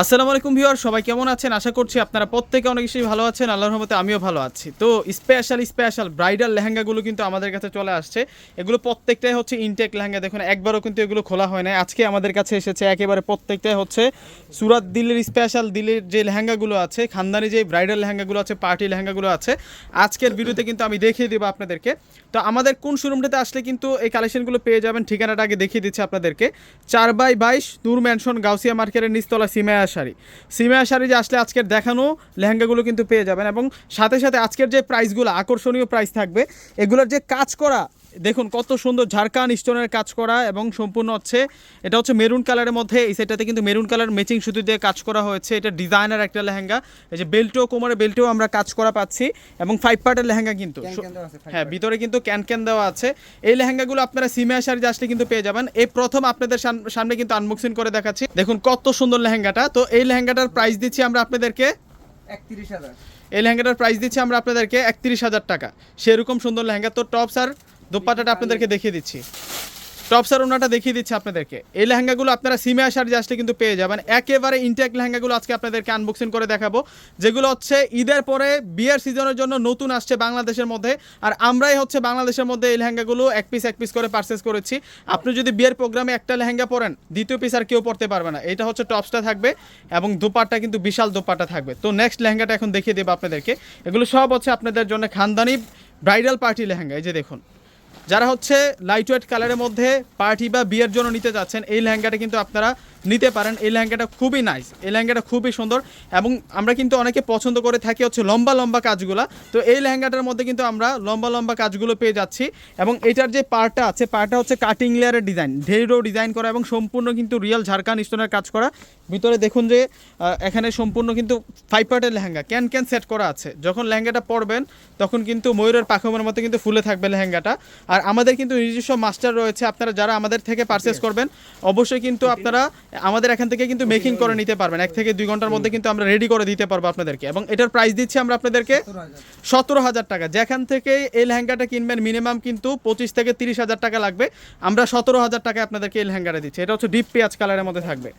আসসালামু আলাইকুম ভিউয়ার, সবাই কেমন আছেন? আশা করছি আপনারা প্রত্যেকে অনেক বেশি ভালো আছেন। আল্লাহর রহমতে আমিও ভালো আছি। তো স্পেশাল স্পেশাল ব্রাইডাল লেহেঙ্গাগুলো কিন্তু আমাদের কাছে চলে আসছে। এগুলো প্রত্যেকটাই হচ্ছে ইনটেক লেহেঙ্গা। দেখুন, একবারও কিন্তু এগুলো খোলা হয় না আজকে আমাদের কাছে এসেছে একেবারে প্রত্যেকটাই হচ্ছে সুরাত দিল্লির স্পেশাল দিল্লির যে লেহেঙ্গাগুলো আছে, খানদানি যে ব্রাইডাল লেহেঙ্গাগুলো আছে পার্টি লেহেঙ্গাগুলো আছে, আজকের ভিডিওতে কিন্তু আমি দেখিয়ে দেবো আপনাদেরকে। তো আমাদের কোন শোরুমটাতে আসলে কিন্তু এই কালেকশনগুলো পেয়ে যাবেন, ঠিকানাটা আগে দেখিয়ে দিচ্ছি আপনাদেরকে। চার বাই বাইশ নূর ম্যানশন, গাউসিয়া মার্কেটের নিচতলা সিমায়া শাড়ি। সিমায়া শাড়ি যে আসলে আজকের দেখানো, লেহেঙ্গাগুলো কিন্তু পেয়ে যাবেন এবং সাথে সাথে আজকের যে প্রাইসগুলো আকর্ষণীয় প্রাইস থাকবে, এগুলোর যে কাজ করা দেখুন কত সুন্দর ঝাড়খান স্টোনের কাজ করা এবং সম্পূর্ণ হচ্ছে এটা হচ্ছে মেরুন কালারের মধ্যে এই সাইডটাতে কিন্তু মেরুন কালার ম্যাচিং সুতো দিয়ে কাজ করা হয়েছে। এটা ডিজাইনার একটা লেহেঙ্গা এই যে বেল্টও কোমরে বেল্টেও আমরা কাজ করা পাচ্ছি এবং ফাইভ পার্টের লেহেঙ্গা কিন্তু। হ্যাঁ ভিতরে কিন্তু ক্যান ক্যান দেওয়া আছে। এই লেহেঙ্গাগুলো আপনারা সিমিয়া শাড়ি আসলে কিন্তু পেয়ে যাবেন। এই প্রথম আপনাদের সাম- সামনে কিন্তু আনবক্সিং করে দেখাচ্ছি। দেখুন কত সুন্দর লেহেঙ্গাটা। তো এই লেহেঙ্গাটার প্রাইস দিচ্ছি আমরা আপনাদেরকে একত্রিশ হাজার। এই লেহেঙ্গাটার প্রাইস দিচ্ছি আমরা আপনাদেরকে একত্রিশ হাজার টাকা। সেরকম সুন্দর লেহেঙ্গা। তো টপস আর দোপাটাটা আপনাদেরকে দেখিয়ে দিচ্ছি। টপস আর ওনাটা দেখিয়ে দিচ্ছি আপনাদেরকে। এই লেহেঙ্গাগুলো আপনারা সিমে আসার যে আসলে কিন্তু পেয়ে যাবেন। একেবারে ইনটেক লেহেঙ্গাগুলো আজকে আপনাদেরকে আনবক্সিং করে দেখাবো। যেগুলো হচ্ছে ঈদের পরে বিয়ের সিজনের জন্য নতুন আসছে বাংলাদেশের মধ্যে। আর আমরাই হচ্ছে বাংলাদেশের মধ্যে এই লেহেঙ্গাগুলো এক পিস এক পিস করে পারচেস করেছি। আপনি যদি বিয়ের প্রোগ্রামে একটা লেহেঙ্গা পরেন, দ্বিতীয় পিস আর কেউ পরতে পারবে না। এটা হচ্ছে টপসটা থাকবে এবং দোপাট্টা কিন্তু বিশাল দোপাট্টা থাকবে। তো নেক্সট লেহেঙ্গাটা এখন দেখিয়ে দেবো আপনাদেরকে। এগুলো সব হচ্ছে আপনাদের জন্য খানদানি ব্রাইডাল পার্টি লেহেঙ্গা। এই যে দেখুন। যারা হচ্ছে লাইট ওয়েট কালারের মধ্যে পার্টি বা বিয়ের জন্য নিতে যাচ্ছেন, এই লেহেঙ্গাটা কিন্তু আপনারা নিতে পারেন। এই লেহেঙ্গাটা খুবই নাইস এই লেহেঙ্গাটা খুবই সুন্দর এবং আমরা কিন্তু অনেকে পছন্দ করে থাকি হচ্ছে লম্বা লম্বা কাজগুলা। তো এই লেহেঙ্গাটার মধ্যে কিন্তু আমরা লম্বা লম্বা কাজগুলো পেয়ে যাচ্ছি এবং এটার যে পার্টটা আছে পার্টটা হচ্ছে কাটিং লেয়ারের ডিজাইন ঢেরও ডিজাইন করা এবং সম্পূর্ণ কিন্তু রিয়েল ঝাড়খান স্টোনের কাজ করা। ভিতরে দেখুন যে এখানে সম্পূর্ণ কিন্তু ফাইভ পার্টের লেহেঙ্গা ক্যান ক্যান সেট করা আছে। যখন লেহেঙ্গাটা পরবেন তখন কিন্তু ময়ূরের পাখমের মতো কিন্তু ফুলে থাকবে লেহেঙ্গাটা। আর আমাদের কিন্তু নিজস্ব মাস্টার রয়েছে আপনারা যারা আমাদের থেকে পারচেস করবেন অবশ্যই কিন্তু আপনারা আমাদের এখান থেকে কিন্তু মেকিং করে নিতে পারবেন। এক থেকে দুই ঘণ্টার মধ্যে কিন্তু আমরা রেডি করে দিতে পারব আপনাদেরকে। এবং এটার প্রাইস দিচ্ছি আমরা আপনাদেরকে সতেরো হাজার টাকা। যেখান থেকে এই লেহেঙ্গাটা কিনবেন মিনিমাম কিন্তু পঁচিশ থেকে তিরিশ হাজার টাকা লাগবে। আমরা সতেরো হাজার টাকা আপনাদেরকে এই লেহেঙ্গাটা দিচ্ছি। এটা হচ্ছে ডিপ পেঁয়াজ কালারের মধ্যে থাকবে।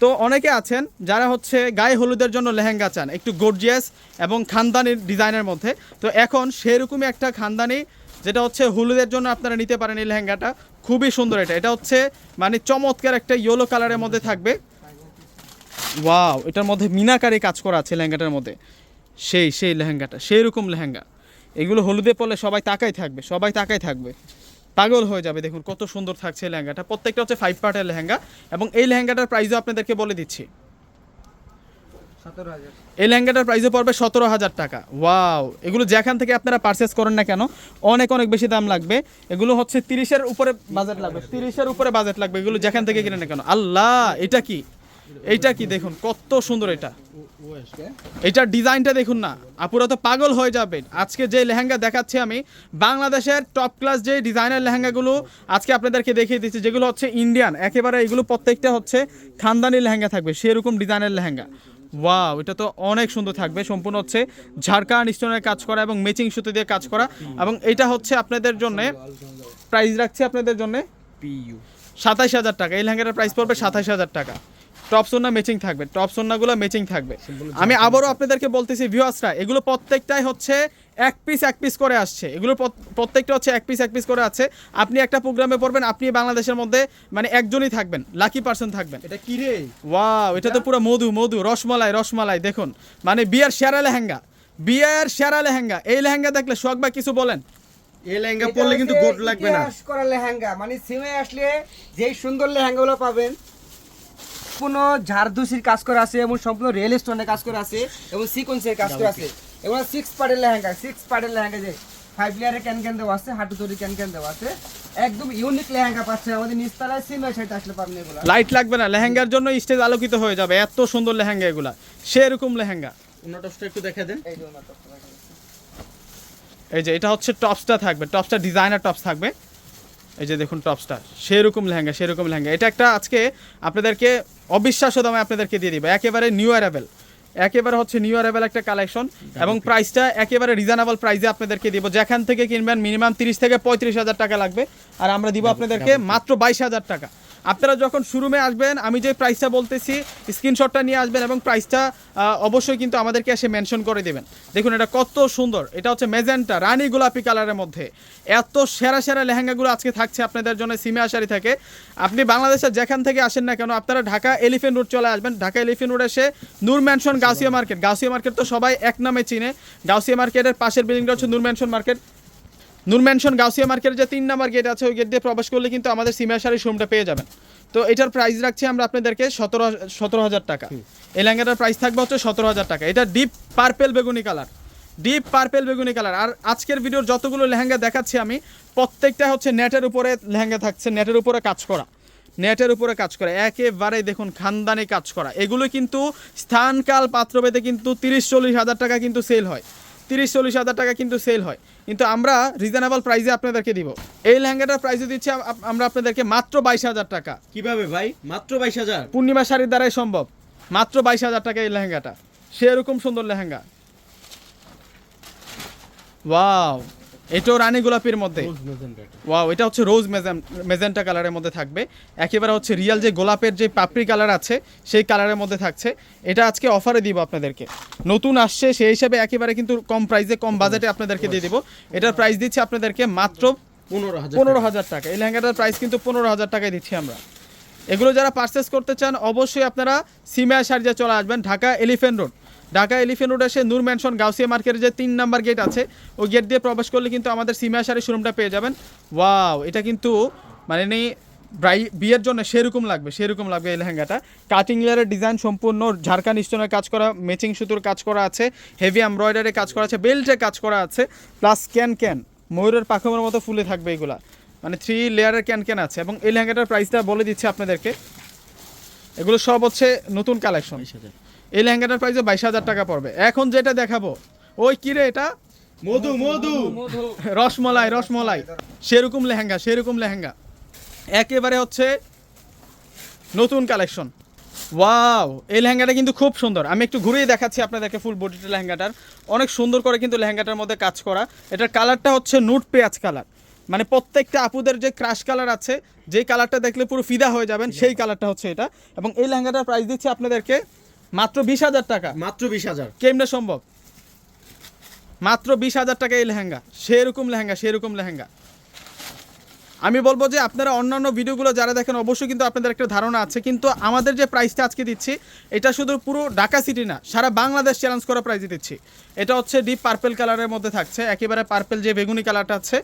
তো অনেকে আছেন যারা হচ্ছে গায়ে হলুদের জন্য লেহেঙ্গা চান, একটু গর্জিয়াস এবং খানদানির ডিজাইনের মধ্যে। তো এখন সেরকমই একটা খানদানি যেটা হচ্ছে হলুদের জন্য আপনারা নিতে পারেন এই লেহেঙ্গাটা। খুবই সুন্দর এটা। এটা হচ্ছে মানে চমৎকার একটা ইয়েলো কালারের মধ্যে থাকবে। ওয়াও এটার মধ্যে মিনাকারি কাজ করা আছে লেহেঙ্গাটার মধ্যে। সেই সেই লেহেঙ্গাটা সেই রকম লেহেঙ্গা। এগুলো হলুদে পড়লে সবাই তাকাই থাকবে, সবাই তাকাই থাকবে। পাগল হয়ে যাবে, দেখুন কত সুন্দর থাকছে লেহেঙ্গাটা। প্রত্যেকটা হচ্ছে ফাইভ পার্টের লেহেঙ্গা। এবং এই লেহেঙ্গাটার প্রাইসও আপনাদেরকে বলে দিচ্ছি। এই লেহেঙ্গাটার প্রাইসও পড়বে সতেরো হাজার টাকা। ওয়াও এগুলো যেখান থেকে আপনারা পারচেস করেন না কেন, অনেক অনেক বেশি দাম লাগবে। এগুলো হচ্ছে তিরিশের উপরে বাজেট লাগবে। তিরিশের উপরে বাজেট লাগবে। এগুলো যেখান থেকে কিনে না কেন। আল্লাহ! এটা কি? এইটা কি? দেখুন, কত সুন্দর এটা। এটার ডিজাইনটা দেখুন না। আপুরা তো পাগল হয়ে যাবে আজকে যে লেহেঙ্গা দেখাচ্ছি আমি, বাংলাদেশের টপ ক্লাস যে ডিজাইনার লেহেঙ্গাগুলো আজকে আপনাদেরকে দেখিয়ে দিচ্ছি, যেগুলো হচ্ছে ইন্ডিয়ান একেবারে এগুলো প্রত্যেকটা হচ্ছে খানদানি লেহেঙ্গা থাকবে, সেরকম ডিজাইনের লেহেঙ্গা। ওয়াও এটা তো অনেক সুন্দর থাকবে। সম্পূর্ণ হচ্ছে ঝাড়খান স্টোনের কাজ করা এবং মেচিং সুতো দিয়ে কাজ করা। এবং এটা হচ্ছে আপনাদের জন্য প্রাইস রাখছি আপনাদের জন্য পিইউ সাতাইশ হাজার টাকা। এই লেহেঙ্গাটার প্রাইস পড়বে সাতাশ হাজার টাকা। টপ সোনা ম্যাচিং থাকবে। টপ সোনাগুলো ম্যাচিং থাকবে। আমি আবারও আপনাদেরকে বলতেছি ভিউয়ার্সরা এগুলো প্রত্যেকটাই হচ্ছে এক পিস এক পিস করে আসছে। এগুলো প্রত্যেকটা হচ্ছে এক পিস এক পিস করে আছে। আপনি একটা প্রোগ্রামে পড়বেন আপনি বাংলাদেশের মধ্যে মানে একজনই থাকবেন লাকি পার্সন থাকবেন। এটা কি রে? ওয়াও এটা তো পুরো মধু মধু রসমালাই রসমালাই দেখুন। মানে বিয়ার সেরা লেহেঙ্গা। বিয়ার সেরা লেহেঙ্গা। এই লেহেঙ্গা দেখলে শখ বা কিছু বলেন? এই লেহেঙ্গা পরলে কিন্তু গোট লাগবে না। ইতিহাস করা লেহেঙ্গা। মানে সিমে আসলে যেই সুন্দর লেহেঙ্গাগুলো পাবেন সম্পূর্ণ ঝাড়দুসির কাজ করা আছে এবং সম্পূর্ণ রিয়েল স্টোনের কাজ করা আছে এবং সিকোয়েন্সের কাজ করা আছে। এবং সিক্স পার্টের লেহেঙ্গা সিক্স পার্টের লেহেঙ্গা যে ফাইভ লেয়ারের ক্যান ক্যান দেওয়া আছে হাঁটু তৈরি ক্যান ক্যান দেওয়া আছে একদম ইউনিক লেহেঙ্গা পাচ্ছে আমাদের নিচতলায় সিমে সাইড আসলে পাবেন এগুলো। লাইট লাগবে না লেহেঙ্গার জন্য স্টেজ আলোকিত হয়ে যাবে এত সুন্দর লেহেঙ্গা এগুলা সেরকম লেহেঙ্গা। অন্য টপসটা একটু দেখা দেন। এই যে এই যে এটা হচ্ছে টপসটা থাকবে টপসটা ডিজাইনার টপস থাকবে। এই যে দেখুন টপসটা সেরকম লেহেঙ্গা সেরকম লেহেঙ্গা। এটা একটা আজকে আপনাদেরকে অবিশ্বাস্য দামে আপনাদেরকে দিয়ে দিব একেবারে নিউ অ্যারাবেল একেবারে হচ্ছে নিউ অ্যারাবেল একটা কালেকশন এবং প্রাইসটা একেবারে রিজনেবল প্রাইসে আপনাদেরকে দিব। যেখান থেকে কিনবেন মিনিমাম তিরিশ থেকে পঁয়ত্রিশ হাজার টাকা লাগবে। আর আমরা দিব আপনাদেরকে মাত্র বাইশ হাজার টাকা। আপনারা যখন শোরুমে আসবেন, আমি যে প্রাইসটা বলতেছি স্ক্রিনশটটা নিয়ে আসবেন এবং প্রাইসটা অবশ্যই কিন্তু আমাদেরকে এসে মেনশন করে দেবেন। দেখুন এটা কত সুন্দর। এটা হচ্ছে মেজেন্টা রানী গোলাপি কালারের মধ্যে। এত সেরা সেরা লেহেঙ্গাগুলো আজকে থাকছে আপনাদের জন্য, সিমে আশারি থাকে। আপনি বাংলাদেশের যেখান থেকে আসেন না কেন, আপনারা ঢাকা এলিফেন্ট রোড চলে আসবেন। ঢাকা এলিফেন্ট রোড এসে Noor mansion Gausia market Gausia market তো সবাই এক নামে চিনে। গাউসিয়া মার্কেটের পাশের বিল্ডিংটা হচ্ছে Noor mansion market Noor mansion Gausia মার্কেটের যে তিন নম্বর গেট আছে ওই গেট দিয়ে প্রবেশ করলে কিন্তু আমাদের সিমিয়া শাড়ির শোরুমটা পেয়ে যাবেন। তো এটার প্রাইস রাখছি আমরা আপনাদেরকে সতেরো সতেরো হাজার টাকা। এই লেহেঙ্গাটার প্রাইস থাকবে হচ্ছে সতেরো হাজার টাকা। এটা ডিপ পার্পেল বেগুনি কালার ডিপ পার্পেল বেগুনি কালার আর আজকের ভিডিওর যতগুলো লেহেঙ্গা দেখাচ্ছি আমি প্রত্যেকটা হচ্ছে নেটের উপরে লেহেঙ্গা থাকছে নেটের উপরে কাজ করা। নেটের উপরে কাজ করা। একেবারে দেখুন খানদানি কাজ করা। এগুলো কিন্তু স্থানকাল পাত্রভেদে কিন্তু তিরিশ চল্লিশ হাজার টাকা কিন্তু সেল হয়। তিরিশ চল্লিশ হাজার টাকা কিন্তু সেল হয়। কিন্তু আমরা রিজনেবল প্রাইসে আপনাদেরকে দিব। এই লেহেঙ্গাটার প্রাইসে দিচ্ছি আমরা আপনাদেরকে মাত্র বাইশ হাজার টাকা। কীভাবে ভাই? মাত্র বাইশ হাজার? পূর্ণিমা শাড়ির দ্বারাই সম্ভব। মাত্র বাইশ হাজার টাকা এই লেহেঙ্গাটা। সেরকম সুন্দর লেহেঙ্গা। ওয়াও! এটাও রানী গোলাপির মধ্যে। ওয়াও এটা হচ্ছে রোজ মেজেন্টা কালারের মধ্যে থাকবে। একেবারে হচ্ছে রিয়াল যে গোলাপের যে পাপড়ি কালার আছে সেই কালারের মধ্যে থাকছে। এটা আজকে অফারে দিব আপনাদেরকে। নতুন আসছে সেই হিসাবে একেবারে কিন্তু কম প্রাইসে কম বাজেটে আপনাদেরকে দিয়ে দিব। এটার প্রাইস দিচ্ছি আপনাদেরকে মাত্র পনেরো হাজার পনেরো হাজার টাকা। এই লেহেঙ্গাটার প্রাইস কিন্তু পনেরো হাজার টাকায় দিচ্ছি আমরা। এগুলো যারা পারচেস করতে চান অবশ্যই আপনারা সিমিয়া সার্জা চলে আসবেন Dhaka elephant road. Dhaka elephant road এসে নূর ম্যানশন গাউসিয়া মার্কেটের যে তিন নাম্বার গেট আছে, ওই গেট দিয়ে প্রবেশ করলে কিন্তু আমাদের সিমিয়া শাড়ির শোরুমটা পেয়ে যাবেন। ওয়াও এটা কিন্তু মানে বিয়ের জন্য সেরকম লাগবে সেরকম লাগবে এই লেহেঙ্গাটা। কাটিং লেয়ারের ডিজাইন সম্পূর্ণ ঝাড়খান স্টোনের কাজ করা ম্যাচিং সুতোর কাজ করা আছে হেভি এমব্রয়ডারি কাজ করা আছে বেল্টে কাজ করা আছে প্লাস ক্যান ক্যান ময়ূরের পাখমের মতো ফুলে থাকবে এগুলা। মানে থ্রি লেয়ারের ক্যান ক্যান আছে, এবং এই লেহেঙ্গাটার প্রাইসটা বলে দিচ্ছি আপনাদেরকে। এগুলো সব হচ্ছে নতুন কালেকশন এই লেহেঙ্গাটার প্রাইসে বাইশ হাজার টাকা পড়বে। এখন যেটা দেখাবো ওই কিরে এটা? মধু মধু। রসমলাই রসমলাই। সেরকম লেহেঙ্গা সেরকম লেহেঙ্গা। একেবারে হচ্ছে নতুন কালেকশন ওয়াও এই লেহেঙ্গাটা কিন্তু খুব সুন্দর। আমি একটু ঘুরিয়ে দেখাচ্ছি আপনাদেরকে ফুল বডিটা লেহেঙ্গাটার। অনেক সুন্দর করে কিন্তু লেহেঙ্গাটার মধ্যে কাজ করা। এটার কালারটা হচ্ছে নুট পেঁয়াজ কালার মানে প্রত্যেকটা আপুদের যে ক্রাশ কালার আছে যেই কালারটা দেখলে পুরো ফিদা হয়ে যাবেন সেই কালারটা হচ্ছে এটা। এবং এই লেহেঙ্গাটার প্রাইস দিচ্ছি আপনাদেরকে মাত্র বিশ হাজার টাকা। মাত্র বিশ হাজার। কেমনে সম্ভব? মাত্র বিশ হাজার টাকা এই লেহেঙ্গা। সেরকম লেহেঙ্গা সেরকম লেহেঙ্গা। আমি বলব যে আপনারা অন্যান্য ভিডিওগুলো যারা দেখেন, অবশ্যই কিন্তু আপনাদের একটা ধারণা আছে। কিন্তু আমাদের যে প্রাইসটা আজকে দিচ্ছি, এটা শুধু পুরো ঢাকা সিটি না, সারা বাংলাদেশ চ্যালেঞ্জ করা প্রাইস দিচ্ছি। এটা হচ্ছে ডিপ পার্পেল কালারের মধ্যে থাকছে, একেবারে পার্পেল যে বেগুনি কালারটা আছে,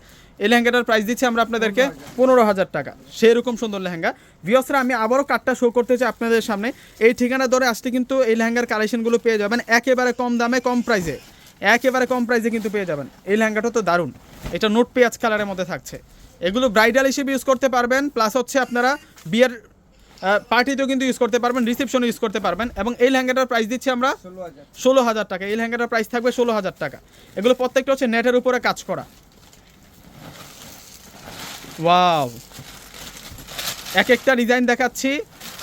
এই লেহেঙ্গাটার প্রাইস দিচ্ছি আমরা আপনাদেরকে পনেরো হাজার টাকা। সেরকম সুন্দর লেহেঙ্গা। ভিওসরা আমি আবারও কার্ডটা শো করতে চাই আপনাদের সামনে। এই ঠিকানা ধরে আসতে কিন্তু এই লেহেঙ্গার কালেকশনগুলো পেয়ে যাবেন, একেবারে কম দামে, কম প্রাইসে একেবারে কম প্রাইসে কিন্তু পেয়ে যাবেন। এই লেহেঙ্গাটা তো দারুণ। এটা নোট পেঁয়াজ কালারের মধ্যে থাকছে। এগুলো ব্রাইডাল হিসেবে ইউজ করতে পারবেন প্লাস হচ্ছে আপনারা বিয়ের পার্টিতেও কিন্তু ইউজ করতে পারবেন রিসেপশনে ইউজ করতে পারবেন, এবং এই লেহেঙ্গাটার প্রাইস দিচ্ছি আমরা ষোলো হাজার টাকা। এই লেহেঙ্গাটার প্রাইস থাকবে ষোলো হাজার টাকা। এগুলো প্রত্যেকটা হচ্ছে নেটের উপরে কাজ করা। ওয়াও এক একটা ডিজাইন দেখাচ্ছি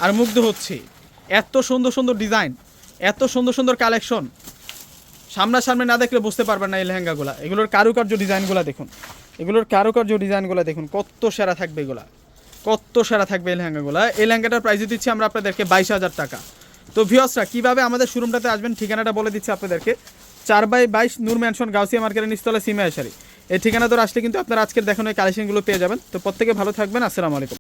আর মুগ্ধ হচ্ছি। এত সুন্দর সুন্দর ডিজাইন এত সুন্দর সুন্দর কালেকশন সামনাসামনি না দেখলে বুঝতে পারবেন না এই লেহেঙ্গাগুলো। এগুলোর কারুকার্য ডিজাইনগুলো দেখুন। এগুলোর কারুকার্য ডিজাইনগুলো দেখুন, কত সেরা থাকবে এগুলা। কত সেরা থাকবে এই লেহেঙ্গাগুলো। এই লেহেঙ্গাটার প্রাইস দিচ্ছি আমরা আপনাদেরকে বাইশ হাজার টাকা। তো ভিওসরা কীভাবে আমাদের শোরুমটাতে আসবেন, ঠিকানাটা বলে দিচ্ছি আপনাদেরকে। চার বাই বাইশ নূর ম্যানশন গাউসিয়া মার্কেটের নিচতলা সিমে এসারি। এই ঠিকানা ধরে আসলে কিন্তু আপনারা আজকের দেখানো এই কালেকশনগুলো পেয়ে যাবেন। তো প্রত্যেকে ভালো থাকবেন, আসসালামু আলাইকুম।